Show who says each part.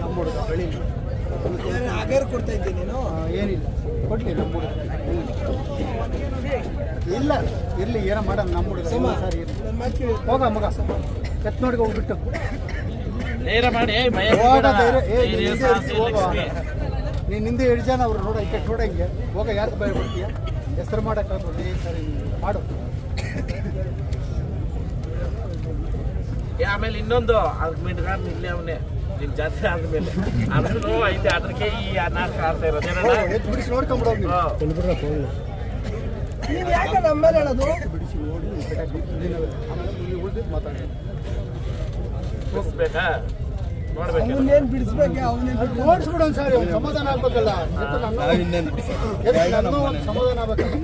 Speaker 1: ನಮ್ಮ ಹುಡುಗ ಬೆಳಿ
Speaker 2: ಅಗೇರ್ ಕೊಡ್ತಾ ಇದ್ದೀನಿ ನೀನು?
Speaker 1: ಏನಿಲ್ಲ. ಕೊಡ್ಲಿ ನಮ್ಮ ಹುಡುಗ. ಇಲ್ಲ ಇರ್ಲಿ ಏನೋ ಮಾಡೋಣ ನಮ್ಮ ಹುಡುಗ.
Speaker 2: ಸಮ
Speaker 1: ಸರಿ ಹೋಗ ಮಗ. ಎತ್ ನೋಡಿ ಹೋಗ್ಬಿಟ್ಟು.
Speaker 3: ನೇರ ಮಾಡಿ.
Speaker 1: ಧೈರ್ಯ ಏ ಹೋಗು. ನೀನ್ ಹಿಂದೆ ಎರಡು ಜನ ಅವ್ರು ನೋಡ ಈ ನೋಡ ಹಿಂಗೆ. ಹೋಗ ಯಾಕೆ ಭಯ ಬಿಡ್ತೀಯ? ಹೆಸರು ಮಾಡಕ್ಕೆ ಸರಿ ಮಾಡು.
Speaker 3: ಏ, ಆಮೇಲೆ ಇನ್ನೊಂದು ಮಿಡ್ಗಾಡ್ ನಿಲ್ಲಿ ಅವನೇ ನಿನ್ ಜಾತ್ರೆ ಆದ್ಮೇಲೆ. ಅದ್ರೂ ಐತೆ ಅದಕ್ಕೆ ಈ ನಾಟಕ ಆಡ್ತಾ ಇರೋದು.
Speaker 1: ಬಿಡಿಸಿ ನೀವು.
Speaker 2: ನೀನು. ಯಾಕೆ ನಮ್ಮ ಮೇಲೆ ಹೇಳೋದು?
Speaker 1: ಬಿಡಿಸಿ ನೋಡಿ ಆಮೇಲೆ ಇಲ್ಲಿ ಮಾತಾಡಿ.
Speaker 2: ಬಿಡಿಸ್ಬೇಕು
Speaker 1: ಓಡಿಸ್ಬಿಡೋಣ ಸರ್ ಸಮಾಧಾನ ಆಗ್ಬೇಕಲ್ಲ? ಸಮಾಧಾನ ಆಗ್ಬೇಕಲ್ಲ?